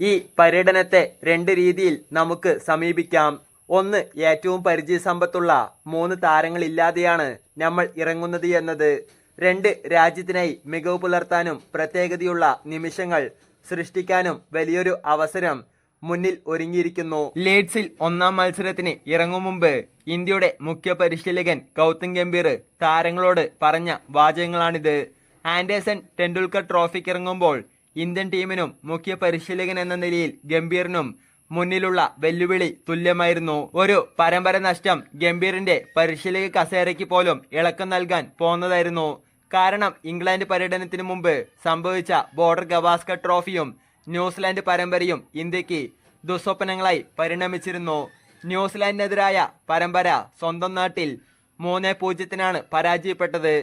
ഈ പര്യടനത്തെ രണ്ട് രീതിയിൽ നമുക്ക് സമീപിക്കാം. ഒന്ന് ഏറ്റവും പരിചയസമ്പത്തുള്ള മൂന്ന് താരങ്ങളില്ലാതെയാണ് നമ്മൾ ഇറങ്ങുന്നത് എന്നത്. രണ്ട് രാജ്യത്തിനായി മികവ് പുലർത്താനും പ്രത്യേകതയുള്ള നിമിഷങ്ങൾ സൃഷ്ടിക്കാനും വലിയൊരു അവസരം മുന്നിൽ ഒരുങ്ങിയിരിക്കുന്നു. ലീഡ്സിൽ ഒന്നാം മത്സരത്തിന് ഇറങ്ങും മുമ്പ് ഇന്ത്യയുടെ മുഖ്യ പരിശീലകൻ ഗൗതം ഗംഭീർ താരങ്ങളോട് പറഞ്ഞ വാചകങ്ങളാണിത്. ആൻഡേഴ്സൺ ടെണ്ടുൽക്കർ ട്രോഫിക്ക് ഇറങ്ങുമ്പോൾ ഇന്ത്യൻ ടീമിനും മുഖ്യ പരിശീലകൻ എന്ന നിലയിൽ ഗംഭീറിനും മുന്നിലുള്ള വെല്ലുവിളി തുല്യമായിരുന്നു. ഒരു പരമ്പര നഷ്ടം ഗംഭീറിന്റെ പരിശീലക കസേരയ്ക്ക് പോലും ഇളക്കം നൽകാൻ പോന്നതായിരുന്നു. കാരണം ഇംഗ്ലണ്ട് പര്യടനത്തിന് മുമ്പ് സംഭവിച്ച ബോർഡർ ഗവാസ്കർ ട്രോഫിയും ന്യൂസിലാൻഡ് പരമ്പരയും ഇന്ത്യയ്ക്ക് ദുസ്വപ്നങ്ങളായി പരിണമിച്ചിരുന്നു. ന്യൂസിലാൻഡിനെതിരായ പരമ്പര സ്വന്തം നാട്ടിൽ മൂന്ന് പൂജ്യത്തിനാണ് പരാജയപ്പെട്ടത്.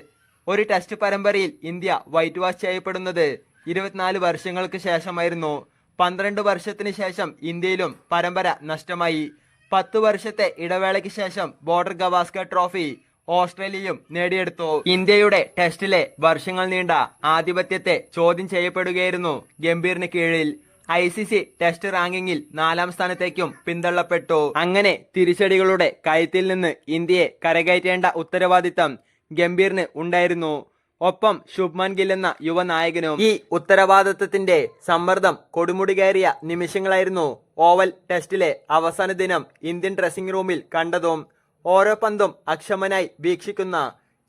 ഒരു ടെസ്റ്റ് പരമ്പരയിൽ ഇന്ത്യ വൈറ്റ് വാഷ് ചെയ്യപ്പെടുന്നത് ഇരുപത്തിനാല് വർഷങ്ങൾക്ക് ശേഷമായിരുന്നു. പന്ത്രണ്ട് വർഷത്തിന് ശേഷം ഇന്ത്യയിലും പരമ്പര നഷ്ടമായി. പത്ത് വർഷത്തെ ഇടവേളയ്ക്ക് ശേഷം ബോർഡർ ഗവാസ്കർ ട്രോഫി ഓസ്ട്രേലിയയും നേടിയെടുത്തു. ഇന്ത്യയുടെ ടെസ്റ്റിലെ വർഷങ്ങൾ നീണ്ട ആധിപത്യത്തെ ചോദ്യം ചെയ്യപ്പെടുകയായിരുന്നു ഗംഭീറിന് കീഴിൽ. ഐ സി സി ടെസ്റ്റ് റാങ്കിങ്ങിൽ നാലാം സ്ഥാനത്തേക്കും പിന്തള്ളപ്പെട്ടു. അങ്ങനെ തിരിച്ചടികളുടെ കയത്തിൽ നിന്ന് ഇന്ത്യയെ കരകയറ്റേണ്ട ഉത്തരവാദിത്തം ഗംഭീറിന് ഉണ്ടായിരുന്നു. ഒപ്പം ശുഭ്മാൻ ഗിൽ എന്ന യുവനായകനും ഈ ഉത്തരവാദിത്തത്തിന്റെ സമ്മർദ്ദം കൊടുമുടി കയറിയ നിമിഷങ്ങളായിരുന്നു ഓവൽ ടെസ്റ്റിലെ അവസാന ദിനം ഇന്ത്യൻ ഡ്രസ്സിംഗ് റൂമിൽ കണ്ടതും ഓരോ പന്തും അക്ഷമനായി വീക്ഷിക്കുന്ന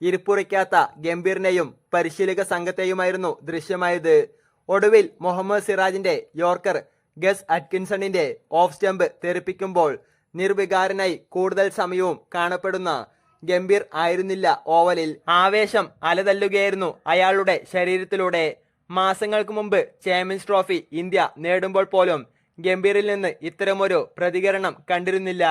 ഇരിപ്പുറയ്ക്കാത്ത ഗംഭീറിനെയും പരിശീലക സംഘത്തെയുമായിരുന്നു ദൃശ്യമായത്. ഒടുവിൽ മുഹമ്മദ് സിറാജിന്റെ യോർക്കർ ഗസ് അറ്റ്കിൻസണിന്റെ ഓഫ് സ്റ്റംപ് തെറിപ്പിക്കുമ്പോൾ നിർവികാരനായി കൂടുതൽ സമയവും കാണപ്പെടുന്ന ഗംഭീർ ആയിരുന്നില്ല ഓവലിൽ. ആവേശം അലതല്ലുകയായിരുന്നു അയാളുടെ ശരീരത്തിലൂടെ. മാസങ്ങൾക്ക് മുമ്പ് ചാമ്പ്യൻസ് ട്രോഫി ഇന്ത്യ നേടുമ്പോൾ പോലും ഗംഭീറിൽ നിന്ന് ഇത്തരമൊരു പ്രതികരണം കണ്ടിരുന്നില്ല.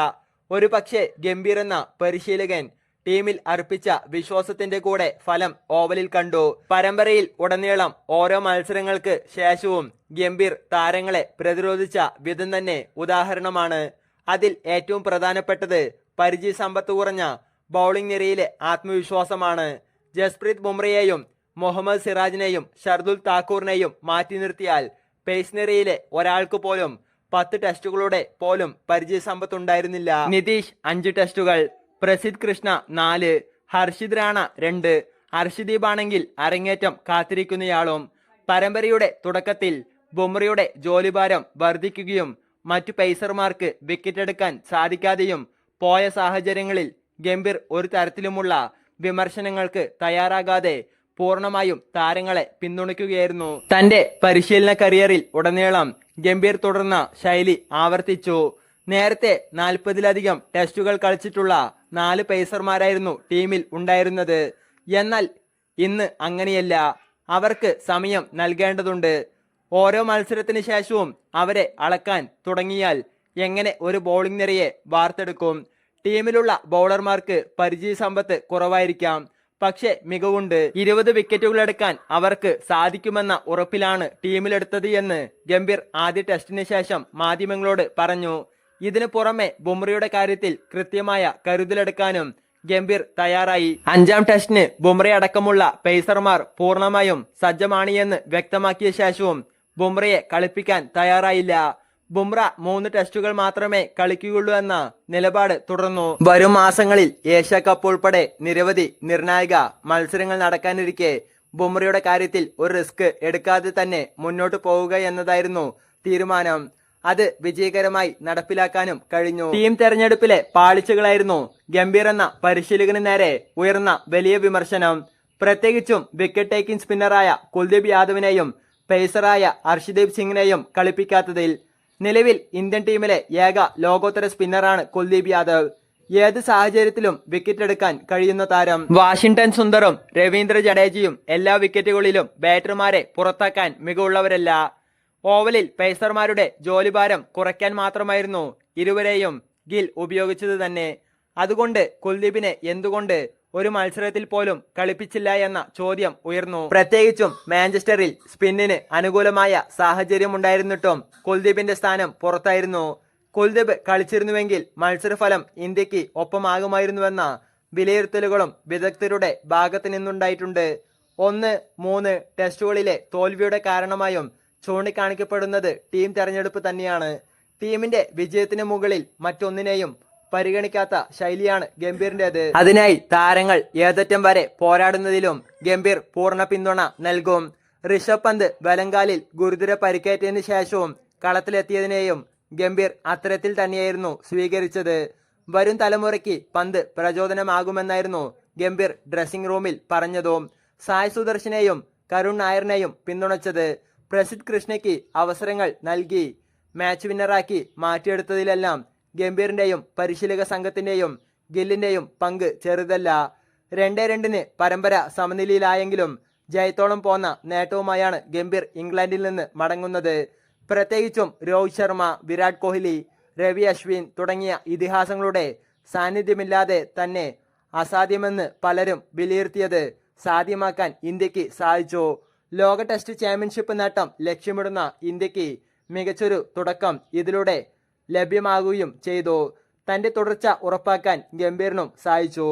ഒരു പക്ഷേ ഗംഭീർ എന്ന പരിശീലകൻ ടീമിൽ അർപ്പിച്ച വിശ്വാസത്തിന്റെ കൂടെ ഫലം ഓവലിൽ കണ്ടു. പരമ്പരയിൽ ഉടനീളം ഓരോ മത്സരങ്ങൾക്ക് ശേഷവും ഗംഭീർ താരങ്ങളെ പ്രതിരോധിച്ച വിധം തന്നെ ഉദാഹരണമാണ്. അതിൽ ഏറ്റവും പ്രധാനപ്പെട്ടത് പരിചയ സമ്പത്ത് കുറഞ്ഞ ബൗളിംഗ് നിരയിലെ ആത്മവിശ്വാസമാണ്. ജസ്പ്രീത് ബുംറയെയും മുഹമ്മദ് സിറാജിനെയും ഷർദുൽ താക്കൂറിനെയും മാറ്റി നിർത്തിയാൽ പേസ് നിരയിലെ ഒരാൾക്ക് പോലും പത്ത് ടെസ്റ്റുകളുടെ പോലും പരിചയസമ്പത്തുണ്ടായിരുന്നില്ല. നിതീഷ് അഞ്ച് ടെസ്റ്റുകൾ പ്രസിദ് കൃഷ്ണ നാല് ഹർഷിദ് റാണ രണ്ട് ഹർഷദീപ് ആണെങ്കിൽ അരങ്ങേറ്റം കാത്തിരിക്കുന്നയാളും പരമ്പരയുടെ തുടക്കത്തിൽ ബുംറയുടെ ജോലിഭാരം വർദ്ധിക്കുകയും മറ്റു പേസർമാർക്ക് വിക്കറ്റെടുക്കാൻ സാധിക്കാതെയും പോയ സാഹചര്യങ്ങളിൽ ഗംഭീർ ഒരു തരത്തിലുമുള്ള വിമർശനങ്ങൾക്ക് തയ്യാറാകാതെ പൂർണമായും താരങ്ങളെ പിന്തുണയ്ക്കുകയായിരുന്നു. തന്റെ പരിശീലന കരിയറിൽ ഉടനീളം ഗംഭീർ തുടർന്ന ശൈലി ആവർത്തിച്ചു. നേരത്തെ നാൽപ്പതിലധികം ടെസ്റ്റുകൾ കളിച്ചിട്ടുള്ള നാല് പേസർമാരായിരുന്നു ടീമിൽ ഉണ്ടായിരുന്നത്. എന്നാൽ ഇന്ന് അങ്ങനെയല്ല. അവർക്ക് സമയം നൽകേണ്ടതുണ്ട്. ഓരോ മത്സരത്തിന് ശേഷവും അവരെ അളക്കാൻ തുടങ്ങിയാൽ എങ്ങനെ ഒരു ബോളിംഗ് നിരയെ വാർത്തെടുക്കും? ടീമിലുള്ള ബൗളർമാർക്ക് പരിചയസമ്പത്ത് കുറവായിരിക്കാം. പക്ഷെ മികവുണ്ട്. ഇരുപത് വിക്കറ്റുകൾ എടുക്കാൻ അവർക്ക് സാധിക്കുമെന്ന ഉറപ്പിലാണ് ടീമിലെടുത്തത് എന്ന് ഗംഭീർ ആദ്യ ടെസ്റ്റിന് ശേഷം മാധ്യമങ്ങളോട് പറഞ്ഞു. ഇതിനു പുറമെ ബുംറയുടെ കാര്യത്തിൽ കൃത്യമായ കരുതലെടുക്കാനും ഗംഭീർ തയ്യാറായി. അഞ്ചാം ടെസ്റ്റിന് ബുംറ അടക്കമുള്ള പേസർമാർ പൂർണമായും സജ്ജമാണ് എന്ന് വ്യക്തമാക്കിയ ശേഷവും ബുംറയെ കളിപ്പിക്കാൻ തയ്യാറായില്ല. ബുംറ മൂന്ന് ടെസ്റ്റുകൾ മാത്രമേ കളിക്കുകയുള്ളൂ എന്ന നിലപാട് തുടർന്നു. വരും മാസങ്ങളിൽ ഏഷ്യ കപ്പ് ഉൾപ്പെടെ നിരവധി നിർണായക മത്സരങ്ങൾ നടക്കാനിരിക്കെ ബുംറയുടെ കാര്യത്തിൽ ഒരു റിസ്ക് എടുക്കാതെ തന്നെ മുന്നോട്ട് പോവുക എന്നതായിരുന്നു തീരുമാനം. അത് വിജയകരമായി നടപ്പിലാക്കാനും കഴിഞ്ഞു. ടീം തെരഞ്ഞെടുപ്പിലെ പാളിച്ചകളായിരുന്നു ഗംഭീർ എന്ന പരിശീലകന് നേരെ ഉയർന്ന വലിയ വിമർശനം. പ്രത്യേകിച്ചും വിക്കറ്റ് ടേക്കിംഗ് സ്പിന്നറായ കുൽദീപ് യാദവിനെയും പേസറായ അർഷിദീപ് സിംഗിനെയും കളിപ്പിക്കാത്തതിൽ നിലവിൽ ഇന്ത്യൻ ടീമിലെ ഏക ലോകോത്തര സ്പിന്നറാണ് കുൽദീപ് യാദവ്. ഏത് സാഹചര്യത്തിലും വിക്കറ്റ് എടുക്കാൻ കഴിയുന്ന താരം. വാഷിംഗ്ടൺ സുന്ദറും രവീന്ദ്ര ജഡേജയും എല്ലാ വിക്കറ്റുകളിലും ബാറ്റർമാരെ പുറത്താക്കാൻ മികവുള്ളവരല്ല. ഓവലിൽ പേസർമാരുടെ ജോലിഭാരം കുറയ്ക്കാൻ മാത്രമായിരുന്നു ഇരുവരെയും ഗിൽ ഉപയോഗിച്ചത് തന്നെ. അതുകൊണ്ട് കുൽദീപിനെ എന്തുകൊണ്ട് ഒരു മത്സരത്തിൽ പോലും കളിപ്പിച്ചില്ല എന്ന ചോദ്യം ഉയർന്നു. പ്രത്യേകിച്ചും മാഞ്ചസ്റ്ററിൽ സ്പിന്നിന് അനുകൂലമായ സാഹചര്യം ഉണ്ടായിരുന്നിട്ടും കുൽദീപിന്റെ സ്ഥാനം പുറത്തായിരുന്നു. കുൽദീപ് കളിച്ചിരുന്നുവെങ്കിൽ മത്സരഫലം ഇന്ത്യയ്ക്ക് ഒപ്പമാകുമായിരുന്നുവെന്ന വിലയിരുത്തലുകളും വിദഗ്ധരുടെ ഭാഗത്തു നിന്നുണ്ടായിട്ടുണ്ട്. ഒന്ന് മൂന്ന് ടെസ്റ്റുകളിലെ തോൽവിയുടെ കാരണമായും ചൂണ്ടിക്കാണിക്കപ്പെടുന്നത് ടീം തെരഞ്ഞെടുപ്പ് തന്നെയാണ്. ടീമിന്റെ വിജയത്തിന് മുകളിൽ മറ്റൊന്നിനെയും പരിഗണിക്കാത്ത ശൈലിയാണ് ഗംഭീറിന്റേത്. അതിനായി താരങ്ങൾ ഏതറ്റം വരെ പോരാടുന്നതിലും ഗംഭീർ പൂർണ പിന്തുണ നൽകും. ഋഷഭ് പന്ത് വലങ്കാലിൽ ഗുരുതര പരിക്കേറ്റതിനു ശേഷവും കളത്തിലെത്തിയതിനെയും ഗംഭീർ അത്തരത്തിൽ തന്നെയായിരുന്നു സ്വീകരിച്ചത്. വരും തലമുറയ്ക്ക് പന്ത് പ്രചോദനമാകുമെന്നായിരുന്നു ഗംഭീർ ഡ്രസ്സിംഗ് റൂമിൽ പറഞ്ഞതും. സായ് സുദർശനെയും കരുൺ നായറിനെയും പിന്തുണച്ചത് പ്രസിദ് കൃഷ്ണയ്ക്ക് അവസരങ്ങൾ നൽകി. മാച്ച് വിന്നറാക്കി മാറ്റിയെടുത്തതിലെല്ലാം ഗംഭീറിന്റെയും പരിശീലക സംഘത്തിന്റെയും ഗില്ലിന്റെയും പങ്ക് ചെറുതല്ല. രണ്ടേ രണ്ടിന് പരമ്പര സമനിലയിലായെങ്കിലും ജയത്തോളം പോന്ന നേട്ടവുമായാണ് ഗംഭീർ ഇംഗ്ലണ്ടിൽ നിന്ന് മടങ്ങുന്നത്. പ്രത്യേകിച്ചും രോഹിത് ശർമ്മ വിരാട് കോഹ്ലി രവി അശ്വിൻ തുടങ്ങിയ ഇതിഹാസങ്ങളുടെ സാന്നിധ്യമില്ലാതെ തന്നെ അസാധ്യമെന്ന് പലരും വിലയിരുത്തിയത് സാധ്യമാക്കാൻ ഇന്ത്യയ്ക്ക് സാധിച്ചു. ലോക ടെസ്റ്റ് ചാമ്പ്യൻഷിപ്പ് നേട്ടം ലക്ഷ്യമിടുന്ന ഇന്ത്യയ്ക്ക് മികച്ചൊരു തുടക്കം ഇതിലൂടെ ലഭ്യമാകുകയും ചെയ്തു. തന്റെ തുടർച്ച ഉറപ്പാക്കാൻ ഗംഭീറിനും സാധിച്ചു